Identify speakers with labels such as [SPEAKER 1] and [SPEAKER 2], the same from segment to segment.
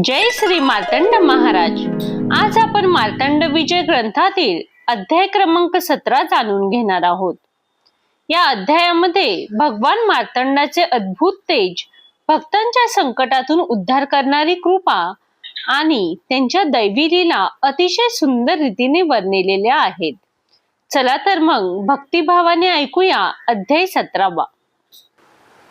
[SPEAKER 1] जय श्री मार्तंड महाराज. आज आपण मार्तंड विजय ग्रंथातील अध्याय क्रमांक सतरा जाणून घेणार आहोत. या अध्यायामध्ये भगवान मार्तंडाचे अद्भुत तेज भक्तांच्या संकटातून उद्धार करणारी कृपा आणि त्यांच्या दैवी लीला अतिशय सुंदर रीतीने वर्णिलेल्या आहेत. चला तर मग भक्तिभावाने ऐकूया अध्याय सतरावा.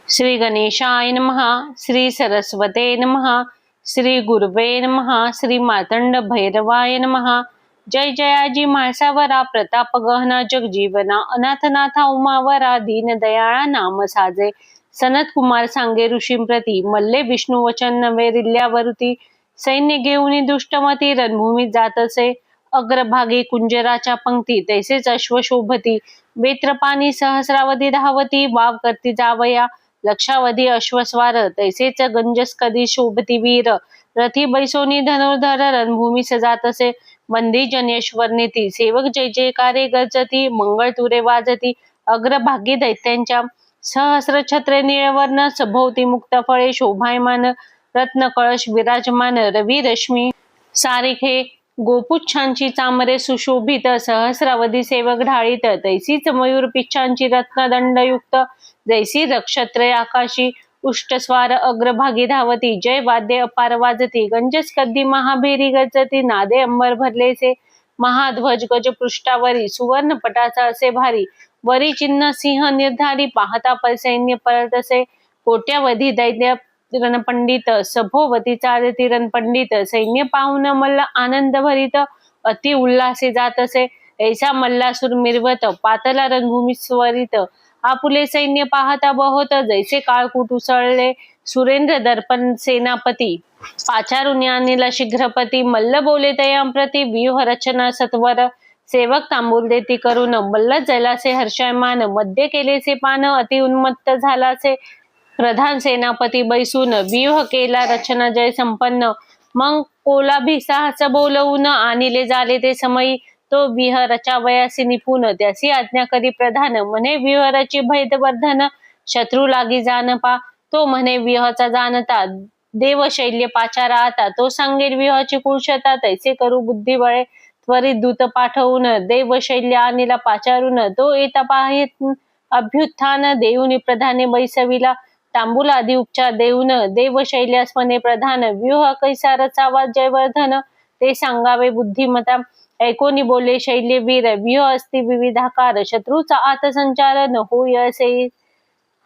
[SPEAKER 1] श्री गणेशाय नमहा श्री सरस्वते नमहा श्री गुरुवे महा श्री मातंड भैरवाय महा जय जयाजी म्हाळसावरा प्रताप गहना जगजीवना अनाथनाथा उमावरा दीनदयाळा नाम साजे. सनत कुमार सांगे ऋषींप्रती मल्ले विष्णू वचन नवे रिल्ल्यावरती सैन्य घेऊन दुष्टमती रणभूमीत जात असे. अग्रभागी कुंजराच्या पंक्ती तैसेच अश्वशोभती. वेत्रपाणी सहस्रावधी धावती वाव करती जावया. लक्षावधी अश्वस्वार तैसेच गंजस कधी शोभती वीर. रथी बैसोनी धनुर्धर रणभूमी सजात असे वंदी जनेश्वर नेती सेवक जय जयकारे गजती मंगळ तुरे वाजती. अग्रभागी दैत्यांच्या. सहस्र छत्रे निळवर्ण सभोवती मुक्त फळे शोभायमान. रत्न कळश विराजमान रवी रश्मी. सारिखे गोपुच्छांची चामरे सुशोभित. सहस्रावधी सेवक ढाळीत. तैसीच मयूर पिच्छांची रत्नदंडयुक्त. जैसी रक्षत्रय आकाशी उष्टस्वार अग्रभागी धावती जय वाद्य अपार वाजती गंजस कद्दी महाभेरी गजती नादे अंबर भरलेसे महाध्वज गज पृष्ठावरी सुवर्ण पटाचा असे भारी वरी चिन्ह सिंह निर्धारी पाहता सैन्य परत असे कोट्यावधी दैन्य रणपंडित सभोवती चालती रणपंडित सैन्य पाहून मल्ल आनंद भरित अति उल्हासे जात असे ऐसा मल्लासूर मिरवत पातला रणभूमी स्वरित आपुले सैन्य पाहता बहोत जैसे काळकूट उसळले. सुरेंद्र दर्पण सेनापती. पाचारुनी शीघ्रपती. मल्ल बोले तयांप्रती व्यूह रचना सत्वर. सेवक तांबूल देती करून मल्ल जलासे हर्षयमान. मध्य केलेसे पान अति उन्मत्त झालासे. प्रधान सेनापती बैसून. व्यूह केला रचना जय संपन्न. मग कोलाभिसाहस बोलवून आणले झाले ते समयी. तो विहरच्या वयासी निपुण त्यासी आज्ञा करी प्रधान. म्हणे विहराची भैदवर्धन शत्रू लागी जाण पा तो म्हणे विहचा जाणता देव शैल्य पाचारा आता तो सांगेल विहची कुशता तैसे करू बुद्धिबळे. त्वरित दूत पाठवून देवशैल्य आणीला पाचारून. तो येता पाहित अभ्युत्थान देऊनी प्रधाने बैसविला. तांबूल आदी उपचार देऊन देवशैल्यास मने म्हणे प्रधान व्यूह कैसा रचावा जयवर्धन ते सांगावे बुद्धिमता. एकोणी बोले शैल्य वीर व्यूह असती विविधाकार शत्रूचा आतसंचार न होय असे.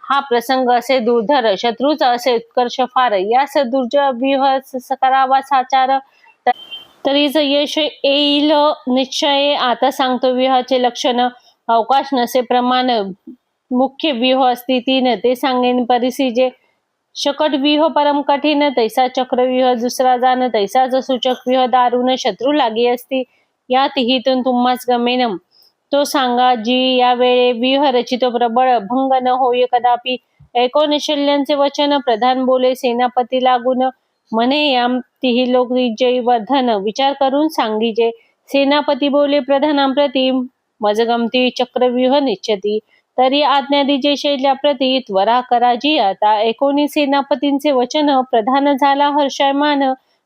[SPEAKER 1] हा प्रसंग असे दुर्धर शत्रूचा असे उत्कर्ष फार. यास दुर्ज व्यूह करावा साचार. तरीच यश येईल निश्चय आता सांगतो व्यूहाचे लक्षण. अवकाश नसे प्रमाण मुख्य व्यूह असती तीन ते सांगेन परिसिजे शकट व्यूह परम कठीण तैसा चक्रव्यूह दुसरा जाण तैसाच सूचक व्यूह दारुण शत्रू लागी असती. या तिहीतून तुम्हाच गमेनम. तो सांगा जी यावेळे व्यूह रचितो प्रबळ भंग न होय कदापि ऐकोनशल्यांचे वचन प्रधान बोले सेनापती लागून. म्हणे याम तिही लोक जय वर्धन विचार करून सांगिजे. सेनापती बोले प्रधानांप्रती मजगमती चक्रव्यूह निश्चती. तरी आज्ञा दिजे शैल्याप्रती त्वरा कराजी आता. एकोणी सेनापतींचे वचन प्रधान झाला हर्षयमान.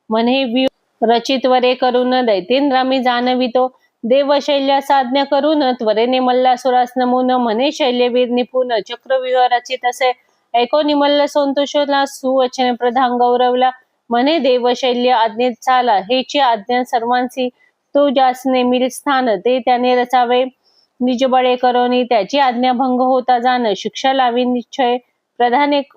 [SPEAKER 1] मने व्यूह रचित वरे करून दैतेंद्रामी जाणवितो. देव शैल्यास आज्ञा करून त्वरेने मल्लासुरास नमून म्हणे शैल्यवीर निपुण चक्रव्यूह रचित असे. ऐकोनी मल्ल संतोषला सुवचन प्रधान गौरवला. म्हणे देव शैल्य आज्ञेत चाला. हेची आज्ञा सर्वांची तो ज्यास नेमिल स्थान ते त्याने रचावे. निजबळे करोनी त्याची आज्ञा भंग होता जाण. शिक्षा लावी निश्चय. प्रधान एक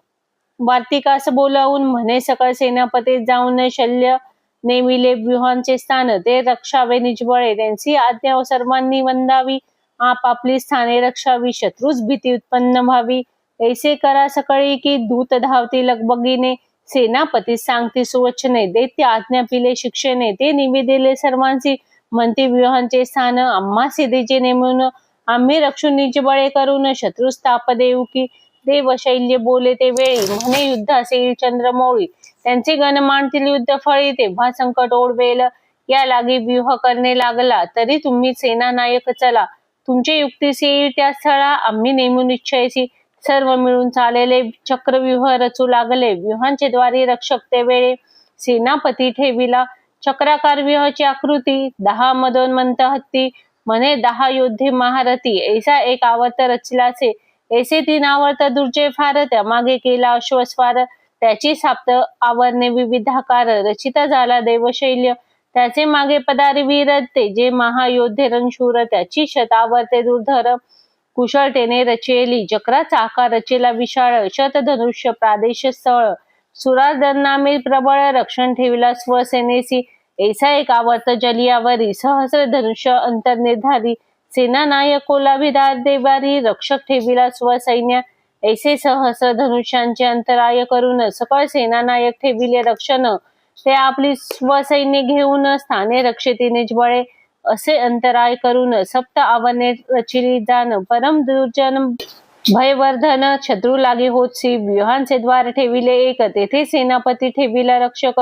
[SPEAKER 1] वार्तिकास बोलावून म्हणे सकळ सेनापती जाऊन शल्य नेमिले व्यूहांचे स्थान ते रक्षावे निजबळे त्यांची आज्ञा सर्वांनी वंदावी आपापली स्थाने रक्षावी शत्रूच भीती उत्पन्न व्हावी. ऐसे करा सकळी की दूत धावती लगबगीने. सेनापती सांगती सुवचने देते आज्ञा पिले शिक्षेने. ते निवेदिले सर्वांची म्हणते व्यूहांचे स्थान. आम्हा सिद्धीचे नेमून आम्ही रक्षून निजबळे करून शत्रू स्थाप देऊ की देव शैल्य बोले ते वेळी. म्हणे युद्ध असेल चंद्रमौळी. त्यांचे गण मांडतील युद्ध फळी तेव्हा संकट ओढवेल. या लागी व्यूह करणे लागला तरी तुम्ही सेना नायक चला. तुमचे युक्तीस येईल त्या स्थळा आम्ही नेमून निश्चयसी सर्व मिळून चाललेले चक्रव्यूह रचू लागले. व्यूहांचे द्वारे रक्षक ते वेळे सेनापती ठेविला. चक्राकार व्यूहाची आकृती दहा मदोन्मंत हत्ती म्हणे दहा योद्धे महारथी. ऐसा एक आवर्त रचलासे. ऐसे तीन आवर्त दुर्जय फार त्यामागे केला अश्वस्वार. त्याची साप्त आवरणे विविधाकार रचिता झाला देवशैल्य त्याचे मागे पदारी वीर ते जे महायोद्धे रणशूर त्याची शतावरते दुर्धर कुशळतेने रचेली चक्राचा आकार रचेला विशाळ शतधनुष्य प्रादेश स्थळ सुरादनामी प्रबळ रक्षण ठेविला स्वसेनेसी ऐसा एक आवर्त जलियावरी सहस्र धनुष्य अंतर्निर्धारी सेना नायक देवारी रक्षक ठेविला स्वसैन्य ऐसे सहस्र धनुष्यांचे अंतराय करून सकळ सेनानायक ठेविले रक्षण. ते आपली स्वसैन्य घेऊन स्थाने रक्षितीने बळे असे अंतराय करून सप्त आवने रचिली जाण. परम दुर्जन भयवर्धन शत्रू लागे होतसी व्यूहांचे द्वार ठेविले एक. तेथे सेनापती ठेविला रक्षक.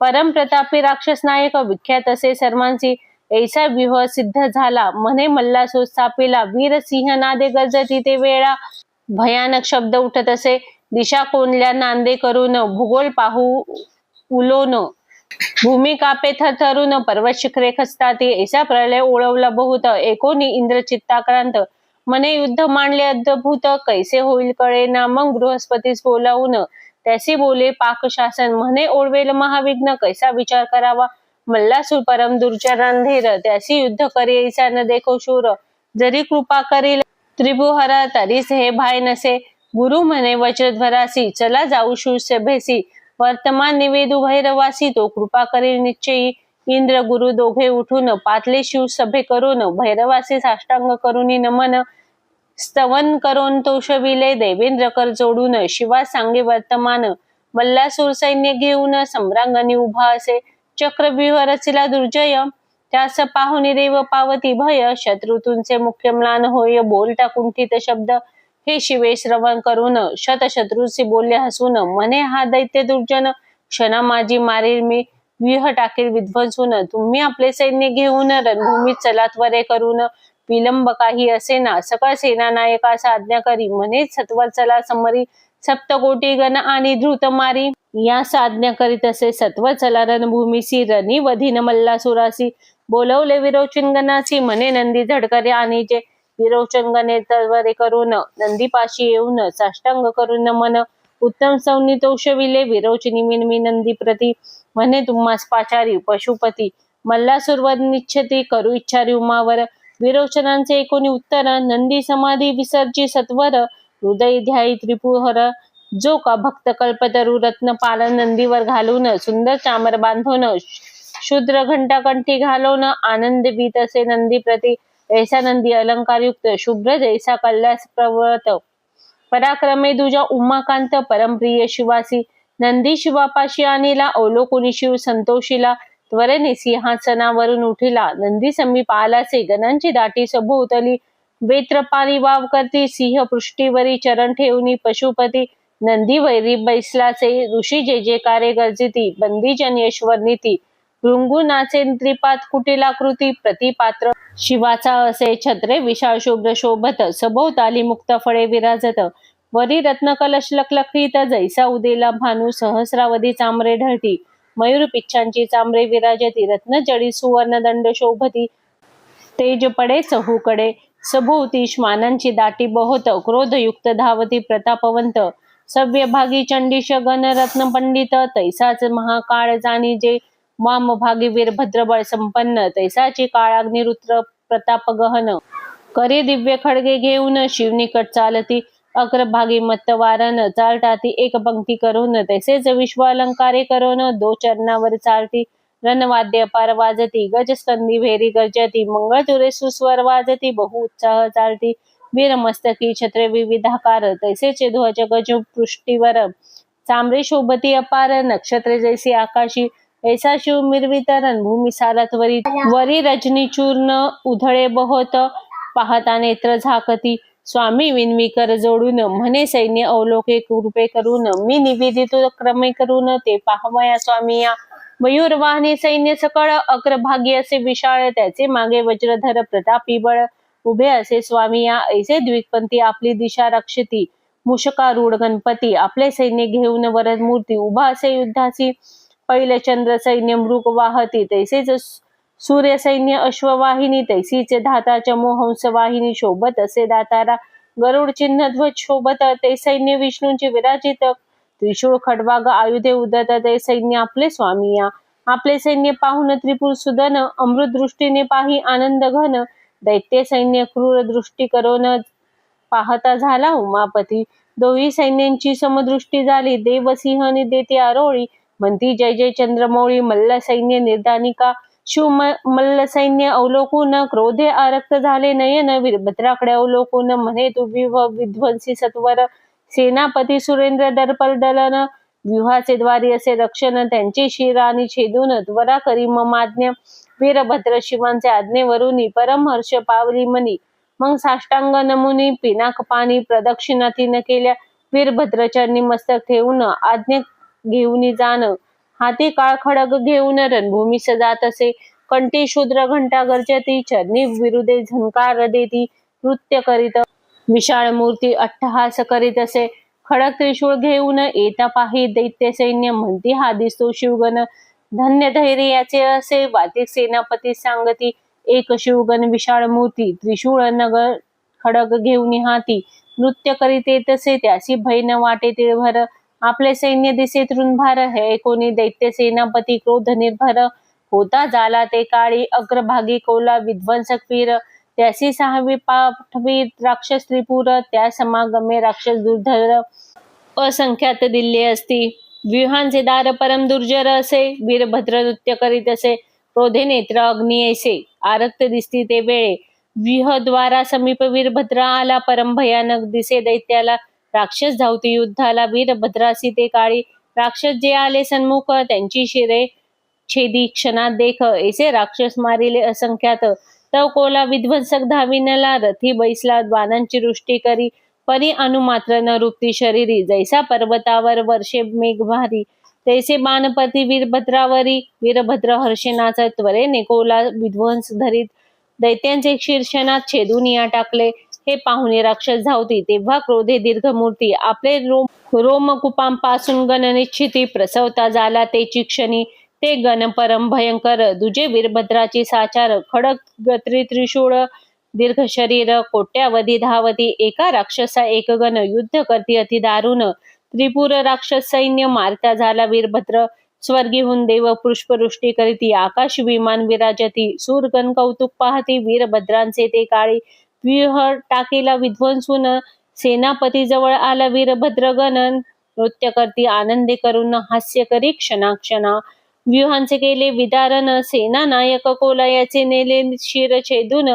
[SPEAKER 1] परम प्रतापी राक्षस नायक. विख्यात असे सर्वांची ऐसा व्यूह सिद्ध झाला. म्हणे मल्ला स्थापिला. वीर सिंह नादे गजती ते वेळा भयानक शब्द उठत असे. दिशा कोणल्या नांदे करून भूगोल पाहू उलोन. भूमी कापे थरथरून पर्वत शिखरे खचतात. ऐसा प्रलय ओळवला बहुत. एकोणी इंद्रचित्ताक्रांत. मने युद्ध मांडले अद्भुत. कैसे होईल कळे ना मग बृहस्पतीस बोलावून. त्यासी बोले पाकशासन म्हणे ओळवेल महाविघ्न. कैसा विचार करावा? मल्लासूर परम दुर्चरांधीर त्यासी युद्ध करी ऐसा न देखो शूर. जरी कृपा करील त्रिभुहर तरीच हे भाय नसे. गुरु म्हणे वज्रध्वरासी चला जाऊ शूर सभेसी वर्तमान निवेदू भैरवासी तो कृपा करील निश्चयी. इंद्र गुरु दोघे उठून पातले शिव सभे करून भैरवासी साष्टांग करून नमन. स्तवन करून तोषविले देवेंद्र कर जोडून शिवा सांगे वर्तमान. मल्लासूर सैन्य घेऊन सम्रांगणी उभा असे. चक्रव्यूह रचिला दुर्जय. त्यास पाहुणे देव पावती भय शत्रुतूंचे मुख्य म्लान होय बोलता कुंठित शब्द. हे शिवे श्रवण करून शतशत्रूशी बोलले हसून मने हा दैत्य दुर्जन क्षणा माझी मारील मी विह टाकील विध्वंसून. तुम्ही आपले सैन्य घेऊन रणभूमीत चला त्वरे करून. विलंब काही असे ना सकळ सेना नायकास आज्ञा करी. म्हणे सत्वर चला समरी सप्तकोटी गण आणि ध्रुत मारी. या आज्ञा करीत असे सत्व चला रणभूमीसी रणी वधीन मल्लासुरासी बोलवले विरोचनगणासी म्हणे नंदी झडकरे आणि जे विरोचनगणे तवरे करून नंदीपाशी येऊन साष्टांग करून मन उत्तम सौनी तोषविले विरोचनी मिनमी नंदी प्रती म्हणे तुम्हास पाचारी पशुपती मल्ला सुरवत निच्छती करू इच्छारी उमावर विरोचनांचे एकोणी उत्तर नंदी समाधी विसर्जी सत्वर हृदय ध्यायी त्रिपुहर. जो का भक्त कल्पतरू रत्न पालन नंदीवर घालून सुंदर चामर बांधून शूद्र घंटा कंठी घालून आनंद भीत असे नंदी प्रती ऐसा नंदी अलंकारयुक्त शुभ्र जैसा कल्ल्यास प्रवत पराक्रमे दुजा उमाकांत परमप्रिय शिवासी. नंदी शिवापाशी आणिला अवलोकुनी शिव संतोषीला. त्वरेने सिंहासनावरून उठिला. नंदी समीप आलासे गणांची दाटी सभोवतली वेत्र पाणी वाव करती सिंह पृष्ठीवरी चरण ठेवणी पशुपती. नंदी वैरी बैसलाचे ऋषी जे जे कार्य गर्जिती बंदीजन यश्वर नीती भृंगुनाचे त्रिपात कुटिलाकृती प्रतिपात्र. शिवाचा असे छत्रे विशाळ शुभ्र शोभत सभोवताली मुक्त फळे विराजत. वरी रत्न कलश लखलखीत जैसा उदेला भानू सहस्रावधी चांबरे ढळती. मयूर पिच्छांची चांबरे विराजती रत्नजळी सुवर्ण दंड शोभती. तेज पडे चहूकडे सभोवती श्मानांची दाटी बहोत क्रोधयुक्त धावती प्रतापवंत. सव्य भागी चंडीश गण रत्न पंडित तैसाच महाकाळ जाणी जे वामभागी वीरभद्रबळ संपन्न तैसाची काळाग्निरुद्र प्रताप गहन. करे दिव्य खडगे घेऊन शिवनिकट चालती अग्रभागी मत्तवारन चालटाती एक पंक्ती करून तैसेच विश्व अलंकारे करून दो चरणावर चालती रणवाद्य पार वाजती गजस्कंदी भेरी गर्जती मंगळतुरे सुस्वर वाजती बहु उत्साह चालती वीरमस्तकी छत्रे विविधाकार तैसेचे ध्वज गज पृष्टीवर चांबरे शोभती अपार नक्षत्रे जैसी आकाशी ऐसा शिव मिरवित रणभूमी सारत वरी वरी रजनी चूर्ण उधळे बहोत पाहता नेत्र झाकती. स्वामी विनवी कर जोडून म्हणे सैन्य अवलोके कृपे करून मी निवेदित क्रमे करून ते पाहवया स्वामी या. मयूरवाहने सैन्य सकळ अग्रभागी असे विशाळ त्याचे मागे वज्रधर प्रतापी बळ. उभे असे स्वामी या ऐसे द्विकपंथी आपली दिशा रक्षती. मुषकारूढ गणपती आपले सैन्य घेऊन वरद मूर्ती उभा असे युद्धासी. पहिले चंद्र सैन्य मृग वाहती तैसेच सूर्य सैन्य अश्ववाहिनी तैसीचे धाताच्या मोहंस वाहिनी शोभत असे दातारा. गरुड चिन्ह ध्वज शोभत ते सैन्य विष्णूंचे विराजित. त्रिशूळ खडवाग आयुधे उदत ते सैन्य आपले स्वामी या. आपले सैन्य पाहून त्रिपुर सुदन अमृत दृष्टीने पाही आनंद घन. दैत्य सैन्य क्रूर दृष्टी करून पाहता झाला उमापती. दोही सैन्यांची समदृष्टी झाली देवसिंहने देते आरोळी. म्हणती जय जय चंद्रमौळी मल्ल सैन्य निर्दानिका शिव मल्ल सैन्य अवलोकून क्रोधे आरक्त झाले नयन वीरभद्राकडे अवलोकून म्हणे तुम्ही विव विध्वंसी सत्वर सेनापती सुरेंद्र दर्पल दलन व्यूहाचे द्वारी असे रक्षण त्यांचे शिराणी छेदून त्वरा करी ममाज्ञ वीरभद्र शिवांचे आज्ञेवरून परम हर्ष पावली मनी मग साष्टांग नमुनी पिनाक पाणी प्रदक्षिणा तीन केल्या वीरभद्रचरणी मस्तक ठेवून आज्ञा घेऊन जाणं. हाती काळ खडग घेऊन रणभूमी सजात असे. कंठी शूद्र घंटा गर्जती चरणी विरुदे झंकार देती नृत्य करीत. विशाळ मूर्ती अट्टहास करीत असे. खडक त्रिशूळ घेऊन येता पाही दैत्य सैन्य म्हणती हा दिसतो शिवगण. धन्य धैर्याचे असे वातिक सेनापती सांगती. एक शिवगण विशाळ मूर्ती त्रिशूळ नगर खडग घेऊन हाती. नृत्य करीत येतसे त्यासी भय न वाटे तिळभर. आपले सैन्य दिसे तृणभार हे कोणी दैत्य सेनापती क्रोध निर्भर होता झाला ते काळी अग्रभागी कोला विध्वंसक वीर त्यासी सहावी पाठवी राक्षस त्रिपुर त्या समागमे राक्षस दुर्धर असंख्यात दिल्ली असती. व्यूहांचे दार परम दुर्जर असे वीरभद्र नृत्य करीत असे क्रोधे नेत्र अग्नी ऐसे आरक्त दिसती ते वेळे. व्यूहद्वारा समीप वीरभद्र आला परम भयानक दिसे दैत्याला राक्षस धावती युद्धाला वीरभद्रासी ते काळी राक्षस जे आले सन्मुख त्यांची शिरे छेदी क्षणात देख. ऐसे राक्षस मारिले असंख्यात. तव कोला विध्वंसक धाविनला रथी बैसला द्वानांची वृष्टी करी. परी अनुमात्र न रूपती शरीरी. जैसा पर्वतावर वर्षे मेघ भारी. तैसे बाणपती वीरभद्रावरी वीरभद्र हर्षेनाच त्वरेने कोला विध्वंस धरीत. दैत्यांचे शीर्षणात छेदून या टाकले. हे पाहुणे राक्षस धावती तेव्हा क्रोधे दीर्घमूर्ती आपले रोम रोमकुपांपासून गणनिश्चिती प्रसवता झाला ते क्षणी ते गण परम भयंकर दुजे वीरभद्राची साचार खडक गत्री त्रिशूळ दीर्घ शरीर कोट्यावधी धावती. एका राक्षसा एक गण युद्ध करती अति दारुण. त्रिपुर राक्षस सैन्य मारता झाला वीरभद्र. स्वर्गीहून देव पुष्पवृष्टी करीती. आकाश विमान विराजती. सूरगण कौतुक पाहती वीरभद्रांचे ते काळी. व्यूह टाकीला विध्वंसून सेनापती जवळ आला वीरभद्र गणन नृत्य करती आनंदे करून हास्य करी क्षणाक्षणा. व्यूहांचे केले विदारण सेना नायक कोलयाचे नेले शिर छेदून.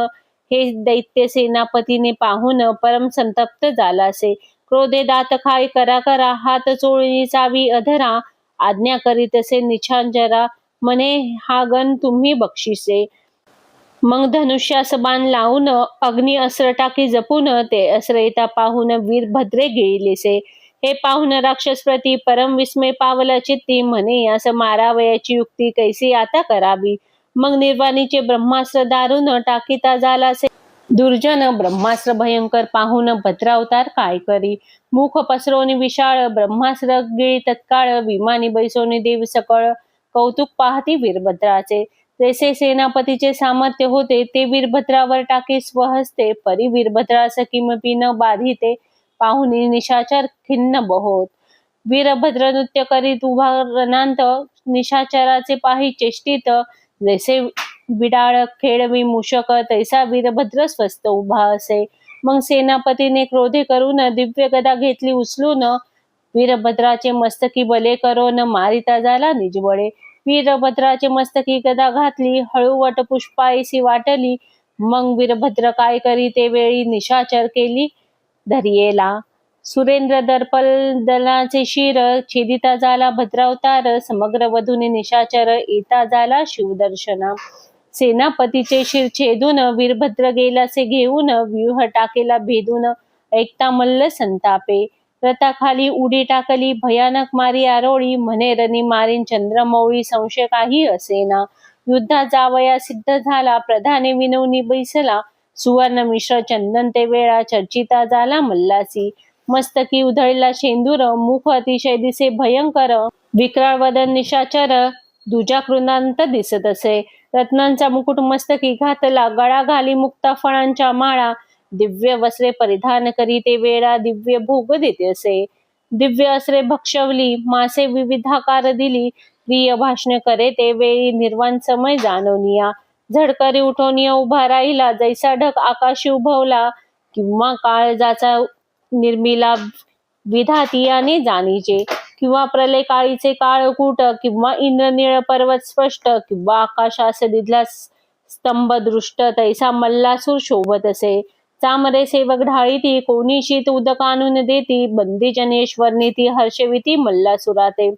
[SPEAKER 1] हे दैत्य सेनापतीने पाहून परम संतप्त झाला असे क्रोधे दात खाय करा करा हात चोळी चावी अधरा. आज्ञा करीत असे निछांजरा मने हा गण तुम्ही बक्षिसे. मग धनुष्यास बाण लावून अग्नी अस्त्र टाकी जपून ते अस्त्र येता पाहून वीरभद्रे गिळिलेसे हे पाहून राक्षस प्रती परम विस्मय पावला चित्ती म्हणे असं मारावयाची युक्ती कैसी आता करावी? मग निर्वाणीचे ब्रह्मास्त्र दारून टाकीता झाला असे दुर्जन ब्रह्मास्त्र भयंकर पाहून भद्रावतार काय करी? मुख पसरवणी विशाळ ब्रह्मास्त्र गिळी तत्काळ विमानी बैसोनी देव सकळ कौतुक पाहती वीरभद्राचे. जैसे सेनापतीचे सामर्थ्य होते ते वीरभद्रावर टाकी स्वहस्ते परी वीरभद्रास किमपी न बाधिते पाहुनी निशाचर खिन्न बहोत. वीरभद्र नृत्य करीत उभा रणांत निशाचराचे पाही चेष्टित जैसे विडाळ खेळवी मूषक तैसा वीरभद्र स्वस्त उभा असे. मग सेनापतीने क्रोधे करून दिव्य गदा घेतली उचलून वीरभद्राचे मस्तकी बले करून मारिता झाला निजबळे वीरभद्राचे मस्तकी गदा घातली हळूवट पुष्पायसी वाटली. मग वीरभद्र काय करी ते वेळी निशाचर केली. धरियेला. सुरेंद्र दर्पल दलाचे शिर छेदिता झाला भद्रावतार समग्र वधूने निशाचर येता झाला शिवदर्शना. सेनापतीचे शिर छेदून वीरभद्र गेलासे घेऊन व्यूह टाकेला भेदून ऐकता मल्ल संतापे. रथाखाली उडी टाकली भयानक मारी आरोळी म्हणे रनी मारीन चंद्रमौळी संशय काही असेना. युद्धात जावया सिद्ध झाला प्रधाने विनवनी बैसला. सुवर्ण मिश्र चंदन ते वेळा चर्चिता झाला मल्लासी. मस्तकी उधळला शेंदूर मुख अतिशय दिसे भयंकर. विक्राळ वदन निशाचर दुजा कृणांत दिसत असे. रत्नांचा मुकुट मस्तकी घातला गळा घाली मुक्ता फळांच्या माळा. दिव्य वस्त्रे परिधान करी ते वेळा दिव्य भोग देते असे. दिव्य असरे भक्षवली मासे विविधाकार दिली प्रिय भाषण करे ते वेळी निर्वाण समय जाणवनिया. झडकरी उठवनिया उभा राहिला जैसा ढग आकाशी उभवला किंवा काळजाचा निर्मिला विधातियाने जाणीचे किंवा प्रलय काळीचे काळकूट किंवा इंद्रनिळ पर्वत स्पष्ट किंवा आकाशास दिदला स्तंभ दृष्ट तैसा मल्लासूर शोभत असे. चामरे सेवक ढाळीती कोणी शीत उदक आणून देती बंदी जनेश्वर नीती हर्षविती मल्लासुराते.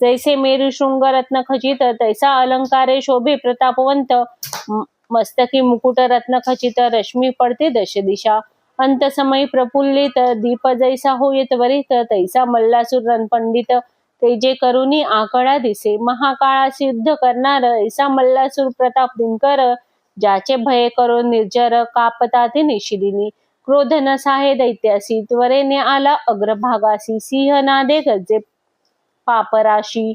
[SPEAKER 1] जैसे मेरू शृंग रत्न खचित तैसा अलंकारे शोभे प्रतापवंत. मस्तकी मुकुट रत्न खचित रश्मी पडते दश दिशा अंत समय प्रफुल्लित दीप जैसा होय त्वरित तैसा मल्लासूर रणपंडित तेजे करुणी आकडा दिसे महाकाळा सिद्ध करणार ऐसा मल्लासूर प्रताप दिनकर. ज्याचे भय करून निर्जर कापताते निशिदिनी. क्रोध नसाहे दैत्यासी त्वरेने आला अग्रभागासी सिंह नादे गजे पापराशी.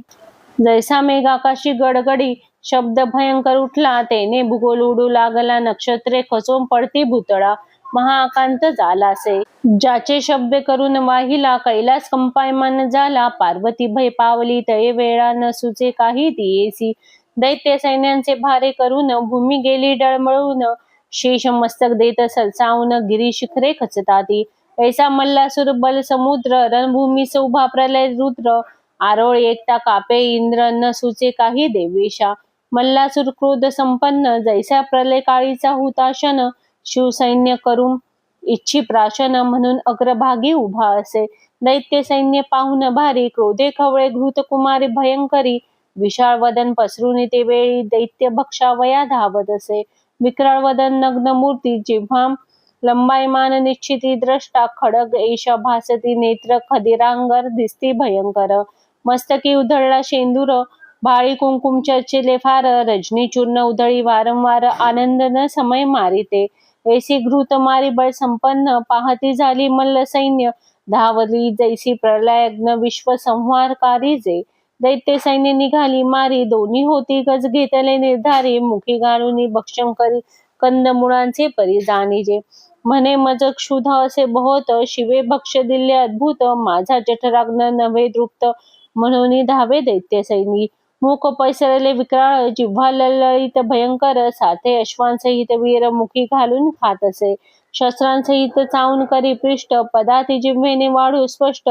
[SPEAKER 1] जैसा मेघाकाशी गडगडी शब्द भयंकर उठला तेने भूगोल उडू लागला नक्षत्रे खचून पडती भूतळा. महाकांत झालासे ज्याचे शब्द करून वाहिला कैलास कंपायमान झाला पार्वती भय पावली तये वेळा न सुचे काही दियेसी. दैत्य सैन्यांचे भारे करून भूमी गेली डळमळून. शेष मस्तक देत सरसावून गिरी शिखरे खचताती. ऐसा मल्लासूर बल समुद्र रणभूमी उभा प्रलय रुद्र. आरोळ एकटा कापे इंद्र न सुचे काही देवेशा. मल्लासूर क्रोध संपन्न जैसा प्रलय काळीचा हुताशन शिवसैन्य करून इच्छी प्राशन म्हणून अग्रभागी उभा असे. दैत्य सैन्य पाहून भारी क्रोधे खवळे घृत कुमारी भयंकरी. विशाळ वदन पसरून ते वेळी दैत्य भक्षावया धावत असे. विक्राळ वदन नग्न मूर्ती जिव्हा लंबायमान निश्चिती द्रष्टा खडग एषा भासती नेत्र खदिरांगर दिसती भयंकर. मस्तकी उधळला शेंदूर भाळी कुंकुम चर्चिले फार रजनी चूर्ण उधळी वारंवार आनंद न समय मारिते. ऐसी घृत मारी बळ संपन्न पाहती झाली मल्ल सैन्य. धावली जैसी प्रलयग्न विश्व संहारकारी जे. दैत्य सैन्य निघाली मारी दोन्ही होती गज घेतले निर्धारी मुखी घालून भक्षण करी कंदमुळांचे परी जाणीजे. म्हणे मज क्षुध असे बहुत शिवे भक्ष दिले अद्भुत माझा जठराग्न नव्हे दृप्त म्हणून धावे दैत्य सैनी मूक पैसरले विक्राळ जिव्हा ललळीत भयंकर साथे अश्वांसहित वीर मुखी घालून खात असे. शस्त्रांसहित चावून करी पृष्ठ पदाती जिव्हेने वाढू स्पष्ट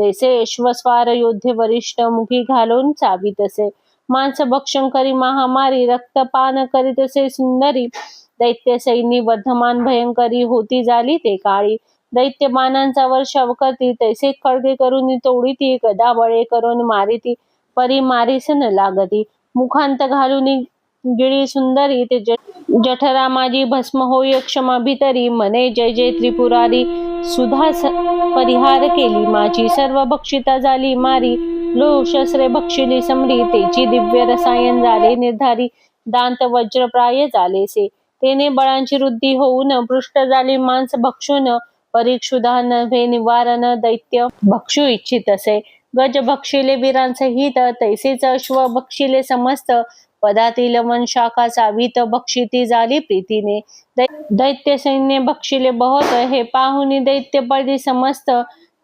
[SPEAKER 1] तैसे अश्वस्वार योद्धे वरिष्ठ मुखी घालून चावित असे मांस भक्षण करी महामारी रक्तपान करीत असे सुंदरी. दैत्य सैनी वर्धमान भयंकरी होती झाली ते काळी. दैत्य बाणांचा वर्षाव करती तैसे खळगे करून तोडीती गदा बळे करून मारिती परी मारीस न लागती. मुखांत घालून गिळी सुंदरी ते जठरा माझी भस्म होय क्षमा भितरी. मने जय जय त्रिपुरारी. सुधा परिहार केली. माझी सर्व भक्षिता झाली मारी. लो शस्त्रे बक्षिली समरी तेची दिव्य रसायन झाले. निर्धारी दांत वज्रप्राय झालेसे तेने बळांची वृद्धी होऊन पृष्ठ झाली. मांस भक्षून परीक्षुधा नव्हे निवारण दैत्य भक्षू इच्छित असे गज भक्षिले वीरांसहित तैसेच अश्व भक्षिले समस्त पदातील वंशाखा सावित भक्षिती झाली प्रीतीने. दैत्य सैन्य बक्षिले बहुत हे पाहुनी दैत्य पडली समस्त.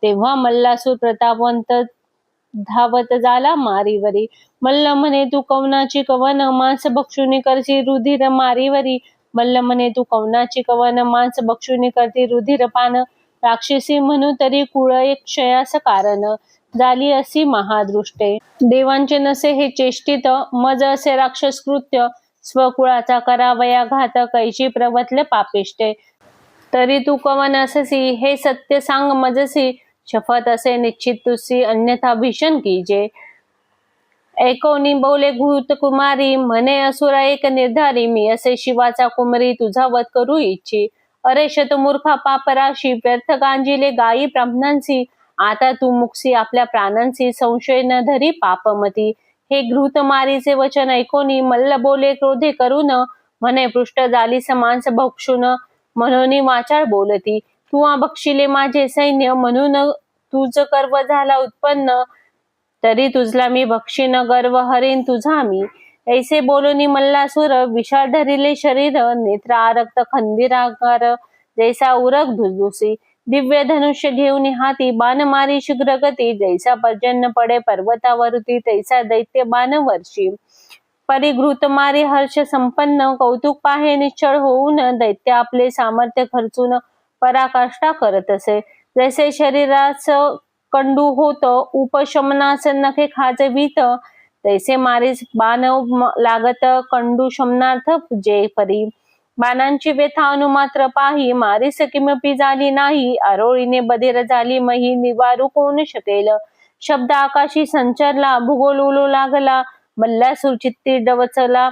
[SPEAKER 1] तेव्हा मल्लासूर प्रतापवंत धावत झाला मारीवरी. मल्ल म्हणे तू कवनाची कवन? मांस बक्षुनी करची रुधिर मारीवरी. मल्ल म्हणे तू कवनाची कवन? मांस बक्षुनी करती रुधिर पान. राक्षसी म्हणू तरी कुळ एक क्षयास कारण. झाली अशी महादृष्टे. देवांचे नसे हे चेष्टित मज असे राक्षस कृत्य स्वकुळाचा करावया घात कैची प्रवतले पापिष्टे. तरी तू कवन अससी हे सत्य सांग मजसी शपथ असे निश्चित तुसी अन्यथा भीषण कीजे. ऐकवनी बोले घृत कुमारी म्हणे असुरा एक निर्धारी मी असे शिवाचा कुमरी तुझा वध करू इच्छी. अरे शतमूर्खा पापराशी व्यर्थ गांजिले गायी ब्राह्मणांसी आता तू मुक्सी आपल्या प्राणांची संशय न धरी पापमती. हे घृतमारीचे वचन ऐकोनी मल्ल बोले क्रोधे करून म्हणे पृष्ठ झाली समांस भक्षुन म्हणून वाचाळ बोलती. तू बक्षिले माझे सैन्य म्हणून तुझ कर्व झाला उत्पन्न. तरी तुझला मी बक्षीन गर्व हरीन तुझा मी. ऐसे बोलूनी मल्लासुर विशाल धरिले शरीर नेत्र आरक्त खंदिराकार जैसा उरक धुसधुसी दिव्य धनुष्य घेऊन हाती बाण मारी शीघ्रगती जैसा पर्जन्य पडे पर्वतावरती तैसा दैत्य बाण वर्षी. परिघृत मारी हर्ष संपन्न कौतुक पाहे निश्चळ होऊन दैत्य आपले सामर्थ्य खर्चून पराकाष्ठा करत असे. जैसे शरीराच कंडू होत उपशमनास नखे खाजवीत तैसे मारीस बाण लागत कंडू शमनार्थ जे परी. बाणांची व्यथा अनुमात्र पाही मारीस किमपी झाली नाही आरोळीने बधीर झाली मही निवारू कोण शकेल? शब्द आकाशी संचरला भूगोल उलू लागला मल्लासूर चित्ती डवचला.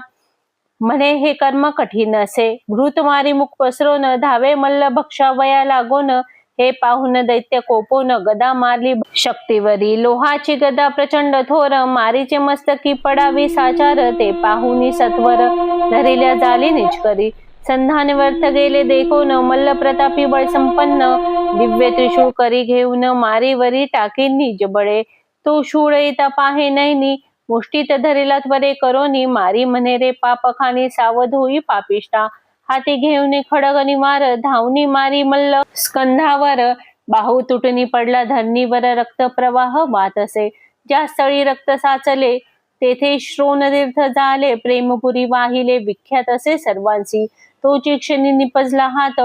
[SPEAKER 1] म्हणे हे कर्म कठीण असे. घृत मारी मुख पसरोन धावे मल्ल भक्षावया लागोन हे पाहून दैत्य कोपून गदा मारली शक्तीवरी. लोहाची गदा प्रचंड थोर मारीचे मस्तकी पडावी साचार ते पाहुनी सत्वर धरिल्या झाली निचकरी संधान व्यर्थ गेले देखून मल्ल प्रतापी बळ संपन्न. दिव्य त्रिशूळ करी घेऊन मारीवरी टाकी जबळे तो शूळ येता पाहे नैनी. मुष्टीत धरेला त्वरे करोनी. मारी म्हणे रे पापखानी सावध होई पापिष्टा हाती घेऊन खडग निवार. धावनी मारी मल्ल स्कंधावर. बाहू तुटणी पडला धरणीवर रक्त प्रवाह वाहत असे ज्या स्थळी रक्त साचले तेथे श्रोणतीर्थ झाले. प्रेमपुरी वाहिले विख्यात असे सर्वांची तो क्षणी निपजला हात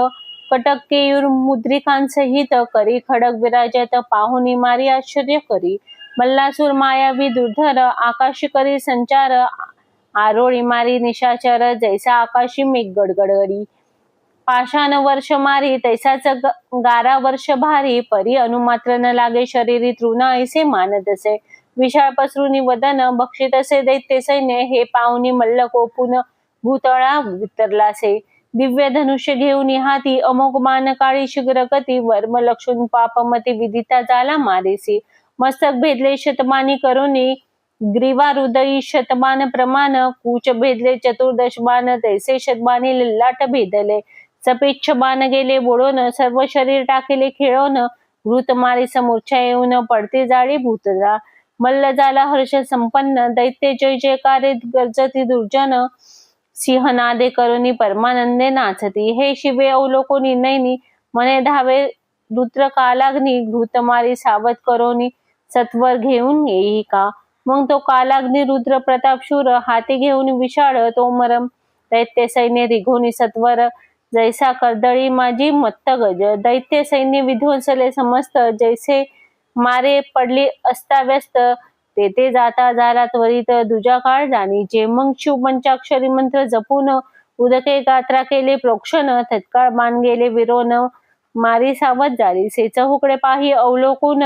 [SPEAKER 1] कटक केयूर मुद्रिकांसहित करी खडक विराजत पाहुनी मारी आश्चर्य करी. मल्लासूर मायावी दुर्धर आकाशी करी संचार आरोळी मारी निशाचर जैसा आकाशी मेघ गडगडगडी पाषाण वर्ष मारी तैसाच गारा वर्ष भारी परी अनुमात्र न लागे शरीरी तृण ऐसे मानत असे. विशाळ पसरुनी वदन बक्षित असे दैत्य सैन्य हे पाहुनी मल्ल कोपून भूतळा वितरलासे. दिव्य धनुष्य घेऊन हाती अमोघ मान काळी शीघ्र गती वर्म लक्षून पापमती विदिता झाला मारेसी मस्तक भेदले शतमानी करुणी ग्रीवा हृदयी शतमान प्रमाण कूच भेदले चतुर्दश बाण तैसे शतबानी ललाट भेदले. सपेच्छ बाण गेले बोडोन सर्व शरीर टाकेले खेळून भूत मारी समोरच्या येऊन पडते जाळी भूतजा मल्ल झाला हर्ष संपन्न दैत्य जय जयकारे गरजती दुर्जन सिंहनादे करुणी परमानंदे नाचती. हे शिवे अवलोकोनी नैनी मने धावे रुद्र कालाग्नी घृतमारी सावध करोनी सत्वर घेऊन येई का? मग तो कालाग्नी रुद्र प्रताप शूर हाती घेऊन विशाळ तो मरम दैत्य सैन्य रिघोनी सत्वर जैसा कर्दळी माझी मत्त गज. दैत्य सैन्य विध्वंसले समस्त जैसे मारे पडली अस्ताव्यस्त तेथे जाता झाला त्वरित दुजा काळ जाणीचे मग शिव पंचाक्षरी मंत्र जपून उदके गात्रा केले प्रोक्षण. तत्काळ मान गेले विरोन मारी सावध झाली सेच हुकडे पाही अवलोकून.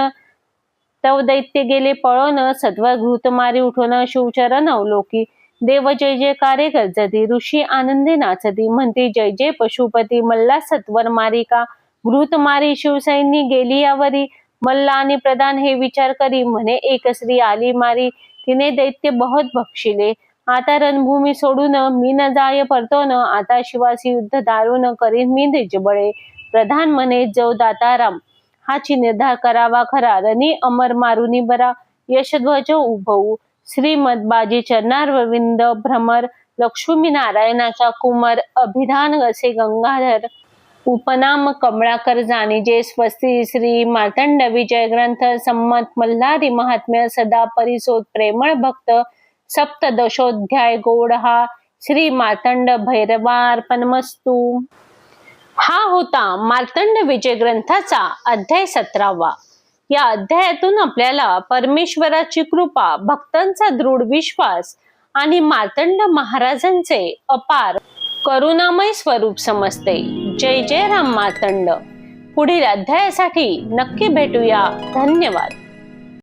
[SPEAKER 1] तव दैत्य गेले पळोन सत्व घृत मारी उठोन शिवचरण अवलोकी. देव जय जय कार्य गर्जती ऋषी आनंदे नाचती म्हणती जय जय पशुपती. मल्ला सत्वर मारिका. घृत मारी शिवसैनी गेली यावरी. मल्ला आणि प्रधान हे विचार करी म्हणे एक स्त्री आली मारी तिने दैत्य बहुत भक्षिले आता रणभूमी सोडून मी न जाय परतोन आता शिवासी युद्ध दारुण करीन मी निजबळे. प्रधान म्हणे जो दाताराम हाची निर्धार करावा खरा. रणी अमर मारुनी बरा. यशध्वज उभवू. श्रीमद बाजी चरणार रविंद भ्रमर. लक्ष्मी नारायणाचा कुमार. अभिधान असे गंगाधर. उपनाम कमळाकर जाणीजे स्वस्ती श्री मार्तंड विजय ग्रंथ संमत मल्हारी महात्म्य सदा परिसोद प्रेमळ भक्त सप्तदशोध्याय गोड हा श्री मार्तंड भैरवार्पणमस्तू हा होता मार्तंड विजय ग्रंथाचा अध्याय सतरावा. या अध्यायातून आपल्याला परमेश्वराची कृपा भक्तांचा दृढ विश्वास आणि मार्तंड महाराजांचे अपार करुणामय स्वरूप समजते. जय जय राम मातंड. पुढील अध्यायासाठी नक्की भेटूया. धन्यवाद.